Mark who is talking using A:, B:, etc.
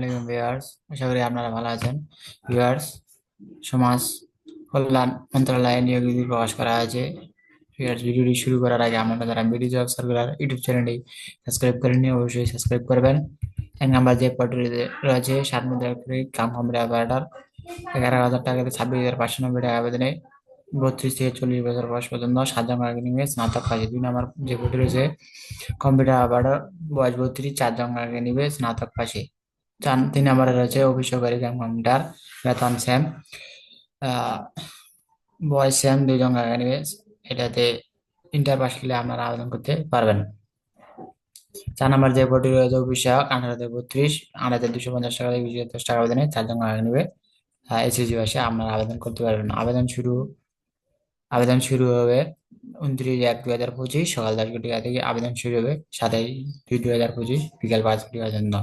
A: আলাইকুম ভিউয়ার্স, আশা করি আপনারা ভালো আছেন। ভিউয়ার্স, সমাজ কল্যাণ মন্ত্রণালয়ে নিয়োগ বিধি প্রকাশ করা হয়েছে। ভিউয়ার্স, ভিডিওটি শুরু করার আগে আপনারা যারা বিডি জব সার্কুলার, ইউটিউব চ্যানেলটি সাবস্ক্রাইব করেননি অবশ্যই সাবস্ক্রাইব করবেন। এক নাম্বার যে পদটিতে রয়েছে, সাত মুদ্রাক্ষরিক কাম কম্পিউটার অপারেটর এগারো হাজার টাকা থেকে ছাব্বিশ হাজার পাঁচশো নব্বই টাকা আবেদনে বত্রিশ থেকে চল্লিশ বছর বয়স পর্যন্ত সাতজন নিবে স্নাতক পাশে। দুই নাম্বার যে পদটি রয়েছে কম্পিউটার অপারেটর বয়স বত্রিশ চারজন নিবে স্নাতক পাশে। চার তিন নম্বরে রয়েছে সহকারী কাম কম্পিউটার বেতন সেম বয়স সেম দুইজন কাকে নিবে এটাতে ইন্টার পাস করলে আপনারা আবেদন করতে পারবেন। চার নাম্বার যে পদটি রয়েছে অফিস সহায়ক আঠারো থেকে বত্রিশ হাজার দুশো পঞ্চাশ টাকা থেকে হাজার দশ টাকা আবেদনে চারজন নিবে। এসএসসি পাশে আপনারা আবেদন করতে পারবেন। আবেদন শুরু আবেদন শুরু হবে উনত্রিশ এক দুই হাজার পঁচিশ, সকাল দশ ঘটিকা থেকে আবেদন শুরু হবে সাতাইশ দুই দুই হাজার পঁচিশ, বিকাল পাঁচ ঘটিকা পর্যন্ত।